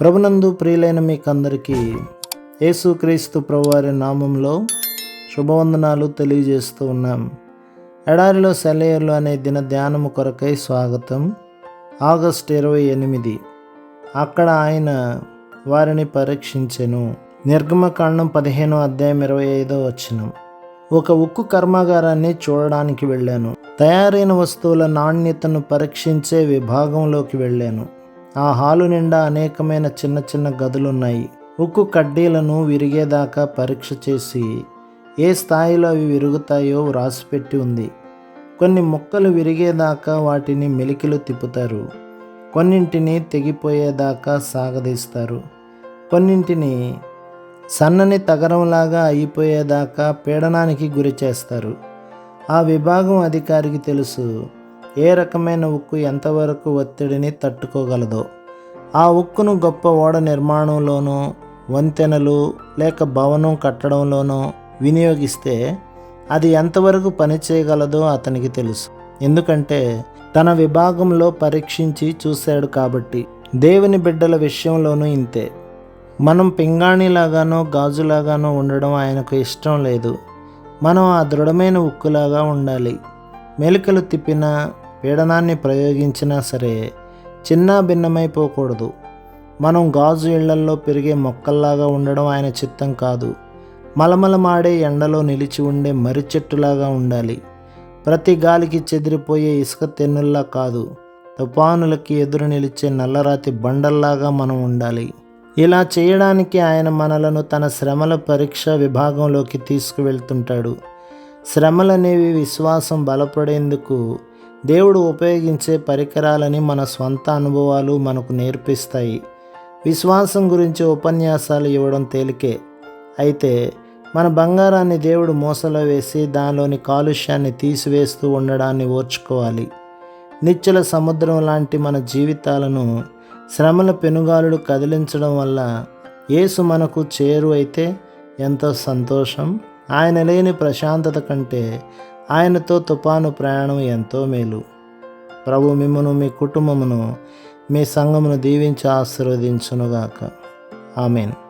ప్రభునందు ప్రియులైన మీకందరికీ యేసుక్రీస్తు ప్రభువారి నామంలో శుభవందనాలు తెలియజేస్తూ ఉన్నాం. ఎడారిలో సెలయర్లు అనే దిన ధ్యానము కొరకై స్వాగతం. ఆగస్ట్ ఇరవై ఎనిమిది. అక్కడ ఆయన వారిని పరీక్షించెను. నిర్గమకాండం పదిహేను అధ్యాయం ఇరవై ఐదో వచ్చినం ఒక ఉక్కు కర్మాగారాన్ని చూడడానికి వెళ్ళాను. తయారైన వస్తువుల నాణ్యతను పరీక్షించే విభాగంలోకి వెళ్ళాను. ఆ హాలు నిండా అనేకమైన చిన్న చిన్న గదులున్నాయి. ఉక్కు కడ్డీలను విరిగేదాకా పరీక్ష చేసి ఏ స్థాయిలో అవి విరుగుతాయో వ్రాసిపెట్టి ఉంది. కొన్ని ముక్కలు విరిగేదాకా వాటిని మెలికలు తిప్పుతారు. కొన్నింటిని తెగిపోయేదాకా సాగదీస్తారు. కొన్నింటిని సన్నని తగరంలాగా అయిపోయేదాకా పీడనానికి గురి చేస్తారు ఆ విభాగం అధికారికి తెలుసు. ఏ రకమైన ఉక్కు ఎంతవరకు ఒత్తిడిని తట్టుకోగలదో. ఆ ఉక్కును గొప్ప ఓడ నిర్మాణంలోనో వంతెనలు లేక భవనం కట్టడంలోనో వినియోగిస్తే అది ఎంతవరకు పనిచేయగలదో అతనికి తెలుసు. ఎందుకంటే తన విభాగంలో పరీక్షించి చూశాడు కాబట్టి దేవుని బిడ్డల విషయంలోనూ ఇంతే. మనం పింగాణిలాగానో గాజులాగానో ఉండడం ఆయనకు ఇష్టం లేదు. మనం ఆ దృఢమైన ఉక్కులాగా ఉండాలి. మెలికలు తిప్పినా పీడనాన్ని ప్రయోగించినా సరే చిన్న భిన్నమైపోకూడదు. మనం గాజు ఇళ్ళల్లో పెరిగే మొక్కల్లాగా ఉండడం ఆయన చిత్తం కాదు. మలమలమాడే ఎండలో నిలిచి ఉండే మర్రి చెట్టులాగా ఉండాలి. ప్రతి గాలికి చెదిరిపోయే ఇసుక తెన్నుల్లా కాదు తుఫానులకి ఎదురు నిలిచే నల్లరాతి బండల్లాగా మనం ఉండాలి. ఇలా చేయడానికి ఆయన మనలను తన శ్రమల పరీక్ష విభాగంలోకి తీసుకువెళ్తుంటాడు. శ్రమలనేవి విశ్వాసం బలపడేందుకు దేవుడు ఉపయోగించే పరికరాలని మన స్వంత అనుభవాలు మనకు నేర్పిస్తాయి. విశ్వాసం గురించి ఉపన్యాసాలు ఇవ్వడం తేలికే. అయితే మన బంగారాన్ని దేవుడు మూసలో వేసి దానిలోని కాలుష్యాన్ని తీసివేస్తూ ఉండడాన్ని ఓర్చుకోవాలి. నిశ్చల సముద్రం లాంటి మన జీవితాలను శ్రమల పెనుగాలుడు కదిలించడం వల్ల యేసు మనకు చేరు అయితే ఎంతో సంతోషం. ఆయన లేని ప్రశాంతత కంటే ఆయనతో తుపాను ప్రయాణం ఎంతో మేలు. ప్రభు మిమ్మను మీ కుటుంబమును మీ సంఘమును దీవించి ఆశీర్వదించునుగాక. ఆమెను.